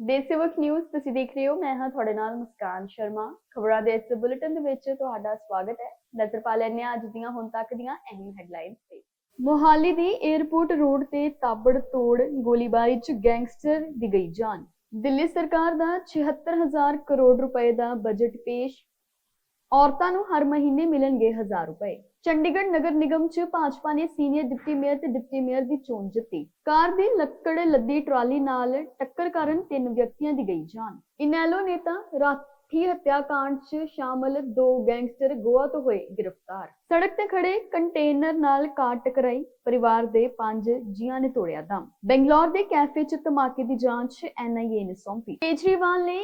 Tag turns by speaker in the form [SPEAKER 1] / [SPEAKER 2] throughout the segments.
[SPEAKER 1] ਦੇਸੇਵਕ news ਤੁਸੀਂ ਦੇਖ ਰਹੇ ਹੋ। ਮੈਂ ਹਾਂ ਤੁਹਾਡੇ ਨਾਲ ਮੁਸਕਾਨ ਸ਼ਰਮਾ। ਖਬਰਾਂ ਦੇ ਇਸ ਬੁਲੇਟਿਨ ਦੇ ਵਿੱਚ ਤੁਹਾਡਾ ਸਵਾਗਤ ਹੈ। ਨਜ਼ਰ ਪਾ ਲੈਂਦੇ ਹਾਂ ਅੱਜ ਦੀਆਂ, ਹੁਣ ਤੱਕ ਦੀਆਂ ਅਹਿਮ ਹੈਡਲਾਈਨਸ ਤੇ। ਮੋਹਾਲੀ ਦੀ 에ਅਰਪੋਰਟ ਰੋਡ ਤੇ ਤਾਬੜ ਤੋੜ ਗੋਲੀਬਾਰੀ 'ਚ ਗੈਂਗਸਟਰ ਦੀ ਗਈ ਜਾਨ। ਦਿੱਲੀ ਸਰਕਾਰ ਦਾ 76000 ਕਰੋੜ ਰੁਪਏ ਦਾ ਬਜਟ ਪੇਸ਼। ਔਰਤਾਂ ਨੂੰ ਹਰ ਮਹੀਨੇ ਮਿਲਣਗੇ 1000 ਰੁਪਏ। ਚੰਡੀਗੜ੍ਹ ਨਗਰ ਨਿਗਮ 'ਚ ਭਾਜਪਾ ਨੇ ਸੀਨੀਅਰ ਡਿਪਟੀ ਮੇਅਰ ਤੇ ਡਿਪਟੀ ਮੇਅਰ ਦੀ ਚੋਣ ਜਿੱਤੀ। ਕਾਰ ਦੀ ਲੱਕੜ ਲੱਦੀ ਟਰਾਲੀ ਨਾਲ ਟੱਕਰ ਕਾਰਨ ਤਿੰਨ ਵਿਅਕਤੀਆਂ ਦੀ ਗਈ ਜਾਨ। ਇਨੈਲੋ ਨੇਤਾ ਰਾਠੀ ਹੱਤਿਆਕਾਂਡ 'ਚ ਸ਼ਾਮਲ ਦੋ ਗੈਂਗਸਟਰ ਗੋਆ ਤੋਂ ਹੋਏ ਗ੍ਰਿਫਤਾਰ। ਸੜਕ ਤੇ ਖੜੇ ਕੰਟੇਨਰ ਨਾਲ ਕਾਰ ਟਕਰਾਈ, ਪਰਿਵਾਰ ਦੇ ਪੰਜ ਜੀਆਂ ਨੇ ਤੋੜਿਆ ਦਮ। ਬੰਗਲੌਰ ਦੇ ਕੈਫੇ 'ਚ ਧਮਾਕੇ ਦੀ ਜਾਂਚ ਐਨਆਈਏ ਨੇ ਸੌਂਪੀ। ਕੇਜਰੀਵਾਲ ਨੇ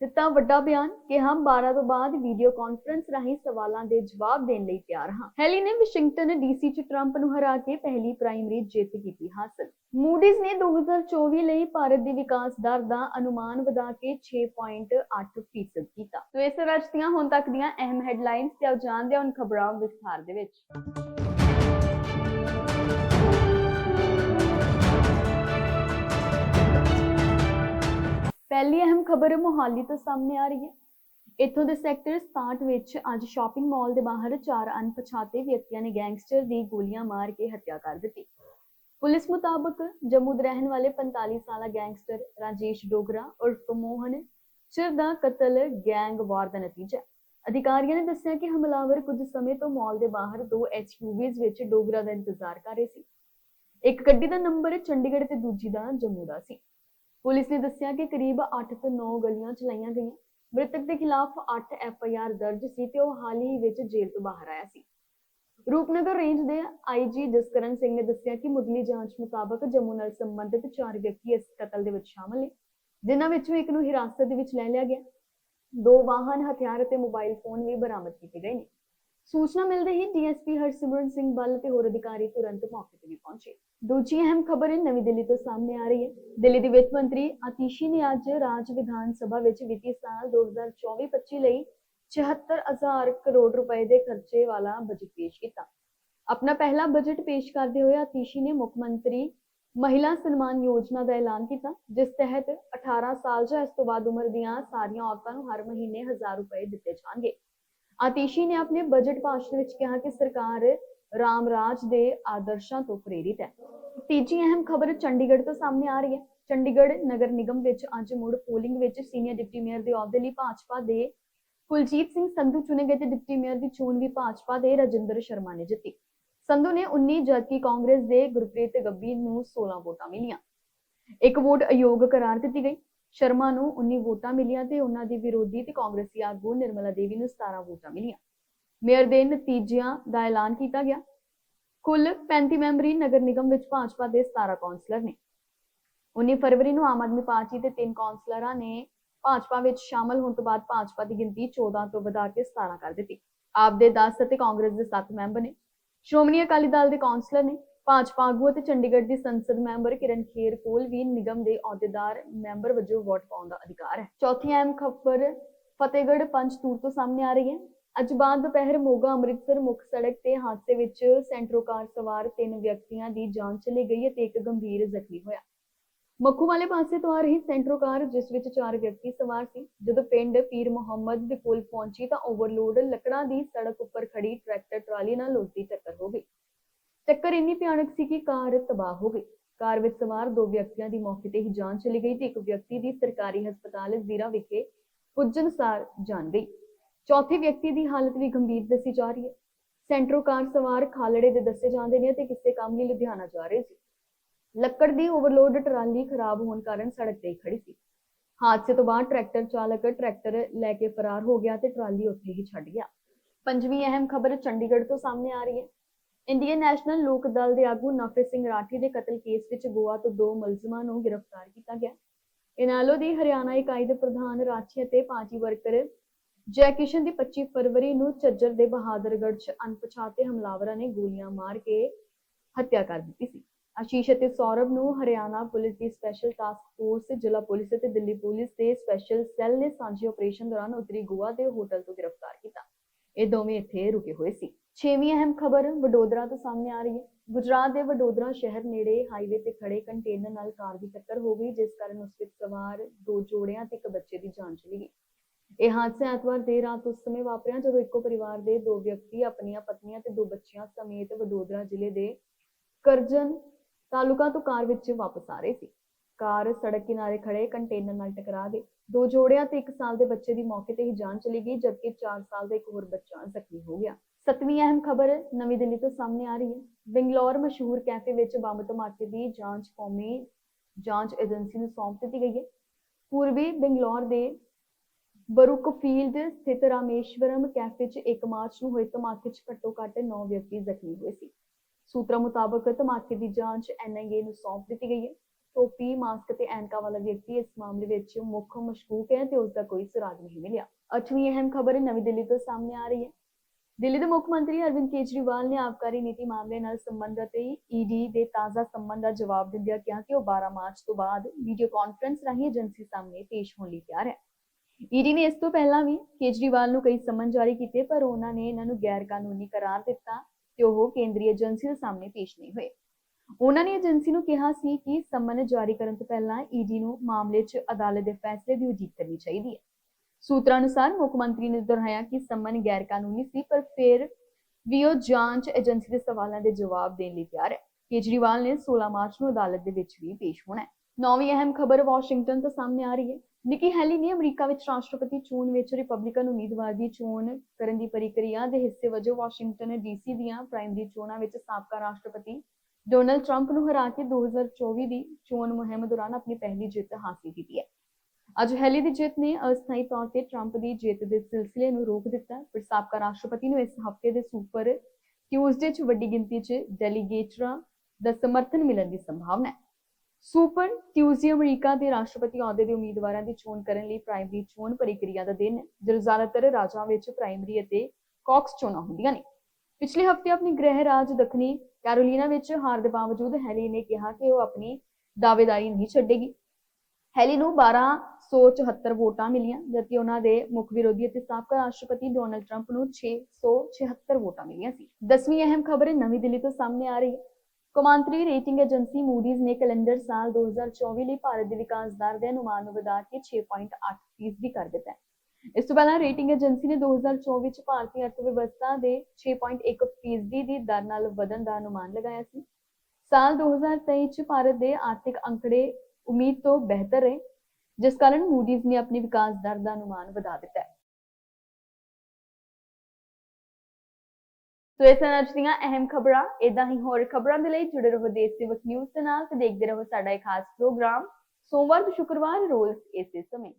[SPEAKER 1] ਦਿੱਤਾ ਵੱਡਾ ਬਿਆਨ ਕਿ ਹਮ 12 ਤੋਂ ਬਾਅਦ ਵੀਡੀਓ ਕਾਨਫਰੰਸ ਰਾਹੀਂ ਸਵਾਲਾਂ ਦੇ ਜਵਾਬ ਦੇਣ ਲਈ ਤਿਆਰ ਹਾਂ। ਹੈਲੀ ਨੇ ਵਾਸ਼ਿੰਗਟਨ ਡੀਸੀ ਚ ਟਰੰਪ ਨੂੰ ਹਰਾ ਕੇ ਪਹਿਲੀ ਪ੍ਰਾਇਮਰੀ ਜਿੱਤ ਕੀਤੀ ਹਾਸਲ। ਮੂਡੀਜ਼ ਨੇ 2024 ਲਈ ਭਾਰਤ ਦੀ ਵਿਕਾਸ ਦਰ ਦਾ ਅਨੁਮਾਨ ਵਧਾ ਕੇ 6.8% ਕੀਤਾ। ਸੋ ਇਸ ਰਾਜ ਦੀਆਂ ਹੁਣ ਤੱਕ ਦੀਆਂ ਅਹਿਮ ਹੈਡਲਾਈਨਸ ਤੇ ਆਓ ਜਾਣਦੇ ਹਾਂ ਖਬਰਾਂ ਵਿਸਥਾਰ ਦੇ ਵਿੱਚ। ਪਹਿਲੀ ਅਹਿਮ ਖਬਰ ਮੋਹਾਲੀ ਤੋਂ ਸਾਹਮਣੇ ਆ ਰਹੀ ਹੈ। ਇੱਥੋਂ ਦੇ ਸੈਕਟਰ 67 ਵਿੱਚ ਅੱਜ ਸ਼ਾਪਿੰਗ ਮਾਲ ਦੇ ਬਾਹਰ ਚਾਰ ਅਣਪਛਾਤੇ ਵਿਅਕਤੀਆਂ ਨੇ ਗੈਂਗਸਟਰ ਦੀ ਗੋਲੀਆਂ ਮਾਰ ਕੇ ਹੱਤਿਆ ਕਰ ਦਿੱਤੀ। ਪੁਲਿਸ ਮੁਤਾਬਕ ਜੰਮੂ ਦੇ ਰਹਿਣ ਵਾਲੇ 45 ਸਾਲਾ ਗੈਂਗਸਟਰ ਰਾਜੇਸ਼ ਡੋਗਰਾ ਉਰਫ ਮੋਹਨ ਚਿਰ ਦਾ ਕਤਲ ਗੈਂਗ ਵਾਰ ਦਾ ਨਤੀਜਾ ਅਧਿਕਾਰੀਆਂ ਨੇ ਦੱਸਿਆ ਕਿ ਹਮਲਾਵਰ ਕੁਝ ਸਮੇਂ ਤੋਂ ਮਾਲ ਦੇ ਬਾਹਰ ਦੋ ਐਸਯੂਵੀਜ਼ ਵਿੱਚ ਡੋਗਰਾ ਦਾ ਇੰਤਜ਼ਾਰ ਕਰ ਰਹੇ ਸੀ। ਇੱਕ ਗੱਡੀ ਦਾ ਨੰਬਰ ਚੰਡੀਗੜ੍ਹ ਤੇ ਦੂਜੀ ਦਾ ਜੰਮੂ ਦਾ ਸੀ। ਪੁਲਿਸ ਨੇ ਦੱਸਿਆ ਕਿ ਕਰੀਬ 8 ਤੋਂ 9 ਗਲੀਆਂ ਚਲਾਈਆਂ ਗਈਆਂ। ਮ੍ਰਿਤਕ ਦੇ ਖਿਲਾਫ 8 ਐਫ ਆਈ ਆਰ ਦਰਜ ਸੀ ਤੇ ਉਹ ਹਾਲ ਹੀ ਵਿੱਚ ਜੇਲ੍ਹ ਤੋਂ ਬਾਹਰ ਆਇਆ ਸੀ। ਰੂਪਨਗਰ ਰੇਂਜ ਦੇ ਆਈਜੀ ਜਸਕਰਨ ਸਿੰਘ ਨੇ ਦੱਸਿਆ ਕਿ ਮੁੱਢਲੀ ਜਾਂਚ ਮੁਤਾਬਕ ਜੰਮੂ ਨਾਲ ਸੰਬੰਧਿਤ ਚਾਰ ਵਿਅਕਤੀ ਇਸ ਕਤਲ ਦੇ ਵਿੱਚ ਸ਼ਾਮਲ ਨੇ, ਜਿਨ੍ਹਾਂ ਵਿੱਚੋਂ ਇੱਕ ਨੂੰ ਹਿਰਾਸਤ ਦੇ ਵਿੱਚ ਲੈ ਲਿਆ ਗਿਆ। ਦੋ ਵਾਹਨ, ਹਥਿਆਰ ਅਤੇ ਮੋਬਾਈਲ ਫੋਨ ਵੀ ਬਰਾਮਦ ਕੀਤੇ ਗਏ ਨੇ। ਸੂਚਨਾ ਮਿਲਦੇ ਹੀ ਡੀਐਸਪੀ ਹਰਸਿਮਰਨ ਸਿੰਘ ਬੱਲ ਤੇ ਹੋਰ ਅਧਿਕਾਰੀ ਤੁਰੰਤ ਮੌਕੇ ਤੇ ਪਹੁੰਚੇ। ਦੂਜੀ ਅਹਿਮ ਖਬਰ ਨਵੀਂ ਦਿੱਲੀ ਤੋਂ ਸਾਹਮਣੇ ਆ ਰਹੀ ਹੈ। ਦਿੱਲੀ ਦੀ ਵਿੱਤ ਮੰਤਰੀ ਆਤੀਸ਼ੀ ਨੇ ਅੱਜ ਰਾਜ ਵਿਧਾਨ ਸਭਾ ਵਿੱਚ ਵਿੱਤੀ ਸਾਲ 2024-25 ਲਈ 76000 ਕਰੋੜ ਰੁਪਏ ਦੇ ਖਰਚੇ ਵਾਲਾ ਬਜਟ ਪੇਸ਼ ਕੀਤਾ। ਆਪਣਾ ਪਹਿਲਾ ਬਜਟ ਪੇਸ਼ ਕਰਦੇ ਹੋਏ ਆਤੀਸ਼ੀ ਨੇ ਮੁੱਖ ਮੰਤਰੀ ਮਹਿਲਾ ਸਨਮਾਨ ਯੋਜਨਾ ਦਾ ਐਲਾਨ ਕੀਤਾ, ਜਿਸ ਤਹਿਤ 18 ਸਾਲ ਜਾਂ ਇਸ ਤੋਂ ਬਾਅਦ ਉਮਰ ਦੀਆਂ ਸਾਰੀਆਂ ਔਰਤਾਂ ਨੂੰ ਹਰ ਮਹੀਨੇ 1000 ਰੁਪਏ ਦਿੱਤੇ ਜਾਣਗੇ। ਆਤੀਸ਼ੀ ਨੇ ਆਪਣੇ ਬਜਟ ਭਾਸ਼ਣ ਵਿੱਚ ਕਿਹਾ ਕਿ ਸਰਕਾਰ ਰਾਮਰਾਜ ਦੇ ਆਦਰਸ਼ਾਂ ਤੋਂ ਪ੍ਰੇਰਿਤ ਹੈ। ਤੀਜੀ ਅਹਿਮ ਖਬਰ ਚੰਡੀਗੜ੍ਹ ਤੋਂ ਸਾਹਮਣੇ ਆ ਰਹੀ ਹੈ। ਚੰਡੀਗੜ੍ਹ ਨਗਰ ਨਿਗਮ ਵਿੱਚ ਅੱਜ ਮੁੜ ਪੋਲਿੰਗ ਵਿੱਚ ਸੀਨੀਅਰ ਡਿਪਟੀ ਮੇਅਰ ਦੇ ਅਹੁਦੇ ਲਈ ਭਾਜਪਾ ਦੇ ਕੁਲਜੀਤ ਸਿੰਘ ਸੰਧੂ ਚੁਣੇ ਗਏ ਤੇ ਡਿਪਟੀ ਮੇਅਰ ਦੀ ਚੋਣ ਵੀ ਭਾਜਪਾ ਦੇ ਰਜਿੰਦਰ ਸ਼ਰਮਾ ਨੇ ਜਿੱਤੀ। ਸੰਧੂ ਨੇ 19 ਜਦਕਿ ਕਾਂਗਰਸ ਦੇ ਗੁਰਪ੍ਰੀਤ ਗੱਬੀ ਨੂੰ 16 ਵੋਟਾਂ ਮਿਲੀਆਂ। ਇੱਕ ਵੋਟ ਅਯੋਗ ਕਰਾਰ ਦਿੱਤੀ ਗਈ। ਸ਼ਰਮਾ ਨੂੰ 19 ਵੋਟਾਂ ਮਿਲੀਆਂ ਤੇ ਉਹਨਾਂ ਦੀ ਵਿਰੋਧੀ ਤੇ ਕਾਂਗਰਸੀ ਆਗੂ ਨਿਰਮਲਾ ਦੇਵੀ ਨੂੰ 17 ਵੋਟਾਂ ਮਿਲੀਆਂ। ਮੇਅਰ ਦੇ ਨਤੀਜਿਆਂ ਦਾ ਐਲਾਨ ਕੀਤਾ ਗਿਆ। ਕੁੱਲ 35 ਮੈਂਬਰੀ ਨਗਰ ਨਿਗਮ ਵਿੱਚ ਭਾਜਪਾ ਦੇ 17 ਕੌਂਸਲਰ ਨੇ। 19 ਫਰਵਰੀ ਨੂੰ ਆਮ ਆਦਮੀ ਪਾਰਟੀ ਦੇ ਤਿੰਨ ਕੌਂਸਲਰਾਂ ਨੇ ਭਾਜਪਾ ਵਿੱਚ ਸ਼ਾਮਲ ਹੋਣ ਤੋਂ ਬਾਅਦ ਭਾਜਪਾ ਦੀ ਗਿਣਤੀ 14 ਤੋਂ ਵਧਾ ਕੇ 17 ਕਰ ਦਿੱਤੀ। ਆਪ ਦੇ 10 ਅਤੇ ਕਾਂਗਰਸ ਦੇ 7 ਮੈਂਬਰ ਨੇ। ਸ਼੍ਰੋਮਣੀ ਅਕਾਲੀ ਦਲ ਦੇ ਕੌਂਸਲਰ ਨੇ। ਭਾਜਪਾ ਆਗੂ ਅਤੇ ਚੰਡੀਗੜ੍ਹ ਦੀ ਸੰਸਦ ਮੈਂਬਰ ਕਿਰਨ ਖੇਰ ਕੋਲ ਵੀ ਨਿਗਮ ਦੇ ਅਹੁਦੇਦਾਰ ਮੈਂਬਰ ਵਜੋਂ ਵੋਟ ਪਾਉਣ ਦਾ ਅਧਿਕਾਰ ਹੈ। ਚੌਥੀ ਅਹਿਮ ਖਬਰ, ਫਤਿਹਗੜ੍ਹ ਪੰਚਤੂਰ ਤੋਂ ਸਾਹਮਣੇ ਆ ਰਹੀ ਹੈ। ਅੱਜ ਬਾਅਦ ਦੁਪਹਿਰ ਮੋਗਾ, ਅੰਮ੍ਰਿਤਸਰ ਮੁੱਖ ਸੜਕ ਤੇ ਹਾਦਸੇ ਵਿੱਚ ਸੈਂਟਰੋ ਕਾਰ ਸਵਾਰ ਤਿੰਨ ਵਿਅਕਤੀਆਂ ਦੀ ਜਾਨ ਚਲੀ ਗਈ ਅਤੇ ਇੱਕ ਗੰਭੀਰ ਜ਼ਖਮੀ ਹੋਇਆ। ਮੱਖੂ ਵਾਲੇ ਪਾਸੇ ਤੋਂ ਆ ਰਹੀ ਸੈਂਟਰੋ ਕਾਰ, ਜਿਸ ਵਿੱਚ ਚਾਰ ਵਿਅਕਤੀ ਸਵਾਰ ਸੀ, ਜਦੋਂ ਪਿੰਡ ਪੀਰ ਮੁਹੰਮਦ ਦੇ ਕੋਲ ਪਹੁੰਚੀ ਤਾਂ ਓਵਰਲੋਡ ਲੱਕੜਾਂ ਦੀ ਸੜਕ ਉੱਪਰ ਖੜੀ ਟਰੈਕਟਰ ਟਰਾਲੀ ਨਾਲ ਉਲਟੀ ਟੱਕਰ ਹੋ ਗਈ। ਟੱਕਰ ਇੰਨੀ ਭਿਆਨਕ ਸੀ ਕਿ ਕਾਰ ਤਬਾਹ ਹੋ ਗਈ। ਕਾਰ ਵਿੱਚ ਸਵਾਰ ਦੋ ਵਿਅਕਤੀਆਂ ਦੀ ਮੌਕੇ ਤੇ ਹੀ ਜਾਨ ਚਲੀ ਗਈ ਤੇ ਇੱਕ ਵਿਅਕਤੀ ਦੀ ਸਰਕਾਰੀ ਹਸਪਤਾਲ ਜ਼ੀਰਾ ਵਿਖੇ ਪੁੱਜਣ ਸਾਰ ਜਾਨ ਗਈ। ਚੌਥੇ ਵਿਅਕਤੀ ਦੀ ਹਾਲਤ ਵੀ ਗੰਭੀਰ ਦੱਸੀ ਜਾ ਰਹੀ ਹੈ। ਸੈਂਟਰੋ ਕਾਰ ਸਵਾਰ ਖਾਲੜੇ ਦੇ ਦੱਸੇ ਜਾਂਦੇ ਨੇ ਤੇ ਕਿਸੇ ਕੰਮ ਲਈ ਲੁਧਿਆਣਾ ਜਾ ਰਹੇ ਸੀ। ਲੱਕੜ ਦੀ ਓਵਰਲੋਡ ਟਰਾਲੀ ਖਰਾਬ ਹੋਣ ਕਾਰਨ ਸੜਕ ਤੇ ਹੀ ਖੜੀ ਸੀ। ਹਾਦਸੇ ਤੋਂ ਬਾਅਦ ਟਰੈਕਟਰ ਚਾਲਕ ਟਰੈਕਟਰ ਲੈ ਕੇ ਫਰਾਰ ਹੋ ਗਿਆ ਤੇ ਟਰਾਲੀ ਉੱਥੇ ਹੀ ਛੱਡ ਗਿਆ। ਪੰਜਵੀਂ ਅਹਿਮ ਖਬਰ ਚੰਡੀਗੜ੍ਹ ਤੋਂ ਸਾਹਮਣੇ ਆ ਰਹੀ ਹੈ। ਇੰਡੀਅਨ ਨੈਸ਼ਨਲ ਲੋਕ ਦਲ ਦੇ ਆਗੂ ਨਫੇ ਸਿੰਘ ਰਾਠੀ ਦੇ ਕਤਲ ਕੇਸ ਵਿੱਚ ਗੋਆ ਤੋਂ ਦੋ ਮੁਲਜ਼ਮਾਂ ਨੂੰ ਗ੍ਰਿਫਤਾਰ ਕੀਤਾ ਗਿਆ। ਇਨਾਲੋ ਦੀ ਹਰਿਆਣਾ ਇਕਾਈ ਦੇ ਪ੍ਰਧਾਨ ਰਾਠੀ ਅਤੇ ਪਾਰਟੀ ਵਰਕਰ ਜੈ ਦੀ 25 ਫਰਵਰੀ ਨੂੰ ਝੱਜਰ ਦੇ ਬਹਾਦਰਗੜ੍ਹ 'ਚ ਅਣਪਛਾਤੇ ਹਮਲਾਵਰਾਂ ਨੇ ਗੋਲੀਆਂ ਮਾਰ ਕੇ ਹੱਤਿਆ ਕਰ ਦਿੱਤੀ ਸੀ। ਆਸ਼ੀਸ਼ ਅਤੇ ਸੌਰਵ ਨੂੰ ਹਰਿਆਣਾ ਪੁਲਿਸ ਦੀ ਸਪੈਸ਼ਲ ਟਾਸਕ ਫੋਰਸ, ਜ਼ਿਲ੍ਹਾ ਪੁਲਿਸ ਅਤੇ ਦਿੱਲੀ ਪੁਲਿਸ ਦੇ ਸਪੈਸ਼ਲ ਸੈੱਲ ਨੇ ਸਾਂਝੇ ਆਪਰੇਸ਼ਨ ਦੌਰਾਨ ਉੱਤਰੀ ਗੋਆ ਦੇ ਹੋਟਲ ਤੋਂ ਗ੍ਰਿਫਤਾਰ ਕੀਤਾ। ਇਹ ਦੋਵੇਂ ਇੱਥੇ ਰੁਕੇ ਹੋਏ ਸੀ। ਛੇਵੀਂ ਅਹਿਮ ਖਬਰ ਵਡੋਦਰਾ ਤੋਂ ਸਾਹਮਣੇ ਆ ਰਹੀ ਹੈ। ਗੁਜਰਾਤ ਦੇ ਵਡੋਦਰਾ ਸ਼ਹਿਰ ਨੇੜੇ ਹਾਈਵੇ ਤੇ ਖੜੇ ਕੰਟੇਨਰ ਨਾਲ ਕਾਰ ਦੀ ਟੱਕਰ ਹੋ ਗਈ, ਜਿਸ ਕਾਰਨ ਉਸ ਵਿੱਚ ਸਵਾਰ ਦੋ ਜੋੜਿਆਂ ਤੇ ਇੱਕ ਬੱਚੇ ਦੀ ਜਾਨ ਚਲੀ ਗਈ। ਇਹ ਹਾਦਸਾ ਐਤਵਾਰ ਦੇਰ ਰਾਤ ਉਸ ਸਮੇਂ ਵਾਪਰਿਆ, ਜਦੋਂ ਇੱਕੋ ਪਰਿਵਾਰ ਦੇ ਦੋ ਵਿਅਕਤੀ, ਆਪਣੀਆਂ ਪਤਨੀਆਂ ਤੇ ਦੋ ਬੱਚਿਆਂ ਸਮੇਤ ਵਡੋਦਰਾ ਜ਼ਿਲ੍ਹੇ ਦੇ ਕਰਜਨ ਤਾਲੁਕਾ ਤੋਂ ਕਾਰ ਵਿੱਚ ਵਾਪਸ ਆ ਰਹੇ ਸੀ। ਕਾਰ ਸੜਕ ਕਿਨਾਰੇ ਖੜੇ ਕੰਟੇਨਰ ਨਾਲ ਟਕਰਾ ਗਈ। ਦੋ ਜੋੜਿਆਂ ਤੇ 1 ਸਾਲ ਦੇ ਬੱਚੇ ਦੀ ਮੌਕੇ ਤੇ ਹੀ ਜਾਨ ਚਲੀ ਗਈ, ਜਦਕਿ 4 ਸਾਲ ਦਾ ਇੱਕ ਹੋਰ ਬੱਚਾ ਜ਼ਖਮੀ ਹੋ ਗਿਆ। ਸਤਵੀਂ ਅਹਿਮ ਖਬਰ ਨਵੀਂ ਦਿੱਲੀ ਤੋਂ ਸਾਹਮਣੇ ਆ ਰਹੀ ਹੈ। ਬੰਗਲੌਰ ਮਸ਼ਹੂਰ ਕੈਫੇ ਵਿੱਚ ਬੰਬ ਧਮਾਕੇ ਦੀ ਜਾਂਚ ਕੌਮੀ ਜਾਂਚ ਏਜੰਸੀ ਨੂੰ ਸੌਂਪ ਦਿੱਤੀ ਗਈ ਹੈ। ਪੂਰਬੀ ਬੰਗਲੌਰ ਦੇ ਬਰੁਕਫੀਲਡ ਸਥਿਤ ਰਾਮੇਸ਼ਵਰਮ ਕੈਫੇ 'ਚ 1 ਮਾਰਚ ਨੂੰ ਹੋਏ ਧਮਾਕੇ 'ਚ ਘੱਟੋ-ਘੱਟ 9 ਵਿਅਕਤੀ ਜ਼ਖਮੀ ਹੋਏ ਸੀ। ਸੂਤਰਾਂ ਮੁਤਾਬਕ ਧਮਾਕੇ ਦੀ ਜਾਂਚ ਐਨਆਈਏ ਨੂੰ ਸੌਂਪ ਦਿੱਤੀ ਗਈ ਹੈ। ਟੋਪੀ, ਮਾਸਕ ਤੇ ਐਨਕਾ ਵਾਲਾ ਵਿਅਕਤੀ ਇਸ ਮਾਮਲੇ ਵਿੱਚ ਮੁੱਖ ਮਸ਼ਕੂਕ ਹੈ ਤੇ ਉਸ ਦਾ ਕੋਈ ਸੁਰਾਗ ਨਹੀਂ ਮਿਲਿਆ। ਅੱਠਵੀਂ ਅਹਿਮ ਖਬਰ ਨਵੀਂ ਦਿੱਲੀ ਤੋਂ ਸਾਹਮਣੇ ਆ ਰਹੀ ਹੈ। ਦਿੱਲੀ ਦੇ ਮੁੱਖ ਮੰਤਰੀ ਅਰਵਿੰਦ ਕੇਜਰੀਵਾਲ ਨੇ ਆਬਕਾਰੀ ਨੀਤੀ ਮਾਮਲੇ ਨਾਲ ਸੰਬੰਧਿਤ ਈਡੀ ਦੇ ਤਾਜ਼ਾ ਸੰਬੰਧ ਦਾ ਜਵਾਬ ਦਿੰਦਿਆਂ ਕਿਹਾ ਕਿ ਉਹ 12 ਮਾਰਚ ਤੋਂ ਬਾਅਦ ਵੀਡੀਓ ਕਾਨਫਰੰਸ ਰਾਹੀਂ ਏਜੰਸੀ ਸਾਹਮਣੇ ਪੇਸ਼ ਹੋਣ ਲਈ ਤਿਆਰ ਹੈ। ਈਡੀ ਨੇ ਇਸ ਤੋਂ ਪਹਿਲਾਂ ਵੀ ਕੇਜਰੀਵਾਲ ਨੂੰ ਕਈ ਸਮਨ ਜਾਰੀ ਕੀਤੇ, ਪਰ ਉਹਨਾਂ ਨੇ ਇਹਨਾਂ ਨੂੰ ਗੈਰ ਕਾਨੂੰਨੀ ਕਰਾਰ ਦਿੱਤਾ ਤੇ ਉਹ ਕੇਂਦਰੀ ਏਜੰਸੀ ਦੇ ਸਾਹਮਣੇ ਪੇਸ਼ ਨਹੀਂ ਹੋਏ। ਉਹਨਾਂ ਨੇ ਏਜੰਸੀ ਨੂੰ ਕਿਹਾ ਸੀ ਕਿ ਸਮਨ ਜਾਰੀ ਕਰਨ ਤੋਂ ਪਹਿਲਾਂ ਈਡੀ ਨੂੰ ਮਾਮਲੇ 'ਚ ਅਦਾਲਤ ਦੇ ਫੈਸਲੇ ਦੀ ਉਡੀਕ ਕਰਨੀ ਚਾਹੀਦੀ ਹੈ। ਸੂਤਰਾਂ ਅਨੁਸਾਰ ਮੁੱਖ ਮੰਤਰੀ ਨੇ ਦੁਹਰਾਇਆ ਕਿ ਸੰਮਨ ਗੈਰ ਕਾਨੂੰਨੀ ਸੀ, ਪਰ ਫਿਰ ਵੀ ਉਹ ਜਾਂਚ ਏਜੰਸੀ ਦੇ ਸਵਾਲਾਂ ਦੇ ਜਵਾਬ ਦੇਣ ਲਈ ਤਿਆਰ ਹੈ। ਕੇਜਰੀਵਾਲ ਨੇ 16 ਮਾਰਚ ਨੂੰ ਅਦਾਲਤ ਦੇ ਵਿੱਚ ਵੀ ਪੇਸ਼ ਹੋਣਾ ਹੈ। ਨੌਵੀਂ ਅਹਿਮ ਖਬਰ ਵਾਸ਼ਿੰਗਟਨ ਤੋਂ ਸਾਹਮਣੇ ਆ ਰਹੀ ਹੈ। ਨਿੱਕੀ ਹੈਲੀ ਨੇ ਅਮਰੀਕਾ ਵਿੱਚ ਰਾਸ਼ਟਰਪਤੀ ਚੋਣ ਵਿੱਚ ਰਿਪਬਲਿਕਨ ਉਮੀਦਵਾਰ ਦੀ ਚੋਣ ਕਰਨ ਦੀ ਪ੍ਰਕਿਰਿਆ ਦੇ ਹਿੱਸੇ ਵਜੋਂ ਵਾਸ਼ਿੰਗਟਨ ਡੀਸੀ ਦੀਆਂ ਪ੍ਰਾਇਮਰੀ ਚੋਣਾਂ ਵਿੱਚ ਸਾਬਕਾ ਰਾਸ਼ਟਰਪਤੀ ਡੋਨਲਡ ਟਰੰਪ ਨੂੰ ਹਰਾ ਕੇ 2024 ਦੀ ਚੋਣ ਮੁਹਿੰਮ ਦੌਰਾਨ ਆਪਣੀ ਪਹਿਲੀ ਜਿੱਤ ਹਾਸਲ ਕੀਤੀ ਹੈ। ਅੱਜ ਹੈਲੀ ਦੀ ਜਿੱਤ ਨੇ ਅਸਥਾਈ ਤੌਰ ਤੇ ਟਰੰਪ ਦੀ ਜਿੱਤ ਦੇ ਸਿਲਸਿਲੇ ਨੂੰ ਰੋਕ ਦਿੱਤਾ। ਪਰ ਸਾਬਕਾ ਰਾਸ਼ਟਰਪਤੀ ਨੂੰ ਇਸ ਹਫ਼ਤੇ ਦੇ ਸੁਪਰ ਟਿਊਜ਼ਡੇ 'ਚ ਵੱਡੀ ਗਿਣਤੀ 'ਚ ਡੈਲੀਗੇਟਰਾਂ ਦਾ ਸਮਰਥਨ ਮਿਲਣ ਦੀ ਸੰਭਾਵਨਾ ਹੈ। ਸੁਪਰ ਟਿਊਜ਼ਡੇ ਅਮਰੀਕਾ ਦੇ ਰਾਸ਼ਟਰਪਤੀ ਅਹੁਦੇ ਦੇ ਉਮੀਦਵਾਰਾਂ ਦੀ ਚੋਣ ਕਰਨ ਲਈ ਪ੍ਰਾਇਮਰੀ ਚੋਣ ਪ੍ਰਕਿਰਿਆ ਦਾ ਦਿਨ ਹੈ ਜਦੋਂ ਜ਼ਿਆਦਾਤਰ ਰਾਜਾਂ ਵਿੱਚ ਪ੍ਰਾਇਮਰੀ ਅਤੇ ਕਾਕਸ ਚੋਣਾਂ ਹੁੰਦੀਆਂ ਨੇ। ਪਿਛਲੇ ਹਫ਼ਤੇ ਆਪਣੀ ਗ੍ਰਹਿ ਰਾਜ ਦੱਖਣੀ ਕੈਰੋਲੀਨਾ ਵਿੱਚ ਹਾਰ ਦੇ ਬਾਵਜੂਦ ਹੈਲੀ ਨੇ ਕਿਹਾ ਕਿ ਉਹ ਆਪਣੀ ਦਾਅਵੇਦਾਰੀ ਨਹੀਂ ਛੱਡੇਗੀ। ਹੈਲੀ ਨੂੰ 1274 ਵੋਟਾਂ ਮਿਲੀਆਂ, ਜਦਕਿ ਉਹਨਾਂ ਦੇ ਮੁੱਖ ਵਿਰੋਧੀ ਅਤੇ ਸਾਬਕਾ ਰਾਸ਼ਟਰਪਤੀ ਡੋਨਲਡ ਟਰੰਪ ਨੂੰ 676 ਵੋਟਾਂ ਮਿਲੀਆਂ ਸੀ। ਦਸਵੀਂ ਅਹਿਮ ਖਬਰ ਨਵੀਂ ਦਿੱਲੀ ਤੋਂ ਸਾਹਮਣੇ ਆ ਰਹੀ ਹੈ। ਕੌਮਾਂਤਰੀ ਰੇਟਿੰਗ ਏਜੰਸੀ ਮੂਡੀਜ਼ ਨੇ ਕੈਲੰਡਰ ਸਾਲ 2024 ਲਈ ਭਾਰਤ ਦੇ ਵਿਕਾਸ ਦਰ ਦੇ ਅਨੁਮਾਨ ਨੂੰ ਵਧਾ ਕੇ 6.8 ਫੀਸਦੀ ਕਰ ਦਿੱਤਾ ਹੈ। ਇਸ ਤੋਂ ਪਹਿਲਾਂ ਰੇਟਿੰਗ ਏਜੰਸੀ ਨੇ 2024 ਵਿੱਚ ਭਾਰਤੀ ਅਰਥ ਵਿਵਸਥਾ ਦੇ 6.1 ਫੀਸਦੀ ਦੀ ਦਰ ਨਾਲ ਵਧਣ ਦਾ ਅਨੁਮਾਨ ਲਗਾਇਆ ਸੀ। ਸਾਲ 2023 ਚ ਭਾਰਤ ਦੇ ਆਰਥਿਕ ਅੰਕੜੇ ਉਮੀਦ ਤੋਂ ਬਿਹਤਰ ਰਹੇ। ਜਿਸ ਕਾਰਨ ਮੂਡੀਜ਼ ਨੇ ਆਪਣੀ ਵਿਕਾਸ ਦਰ ਦਾ ਅਨੁਮਾਨ ਵਧਾ ਦਿੱਤਾ ਹੈ। ਸੋ ਇਸ ਸਨ ਅੱਜ ਦੀਆਂ ਅਹਿਮ ਖਬਰਾਂ ਇਦਾਂ ਹੀ ਹੋਰ ਖਬਰਾਂ ਦੇ ਲਈ ਜੁੜੇ ਰਹੋ ਦੇਸ਼ ਸੇਵਕ ਨਿਊਜ਼ ਦੇ ਨਾਲ ਤੇ ਦੇਖਦੇ ਰਹੋ ਸਾਡਾ ਇੱਕ ਖਾਸ ਪ੍ਰੋਗਰਾਮ ਸੋਮਵਾਰ ਤੋਂ ਸ਼ੁੱਕਰਵਾਰ ਰੋਜ਼ ਇਸੇ ਸਮੇਂ।